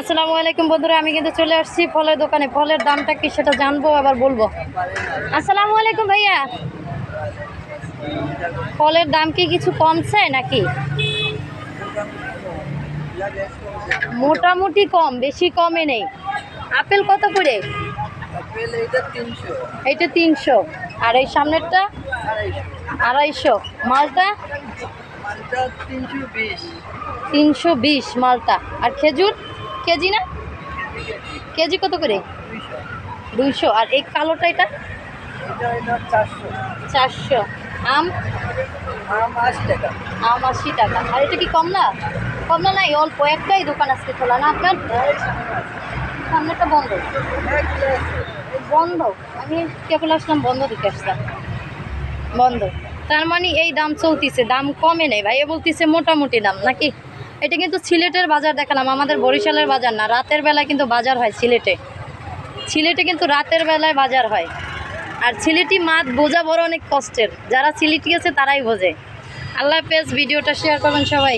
আসসালামু আলাইকুম বন্ধুরা আমি কিন্তু চলে আসছি ফলের দোকানে। ফলের দামটা কি সেটা জানব আবার বলব। আসসালামু আলাইকুম ভাইয়া। ফলের দাম কি কিছু কমছে নাকি? মোটামুটি কম বেশি কমে নেই। আপেল কত করে? এইটা তিনশো। আর এই সামনেরটা? আড়াইশো। মালটা? তিনশো বিশ মালটা। আর খেজুর? কেজি না? কেজি কত করে? দুইশো। আর এই কালোটা এটা? চারশো। আম? আম আশি টাকা। আর এটা কি কমলা? কমলা নাই অল্প। একটাই দোকান আজকে খোলা না আপনার? সামনেটা বন্ধ। বন্ধ? আমি কেবল আসলাম বন্ধ দিকে আসলাম। বন্ধ। তার মানে এই দাম চলতিছে। দাম কমে নেই ভাইয়া বলতিছে মোটামুটি দাম নাকি? এটা কিন্তু সিলেটের বাজার দেখালাম, আমাদের বরিশালের বাজার না, রাতের বেলায় কিন্তু বাজার হয় সিলেটে। সিলেটে কিন্তু রাতের বেলায় বাজার হয়। আর সিলেটি মাছ বোঝা বড় অনেক কষ্টের, যারা সিলেটি আছে তারাই বোঝে। আল্লাহ পেজ ভিডিওটা শেয়ার করবেন সবাই।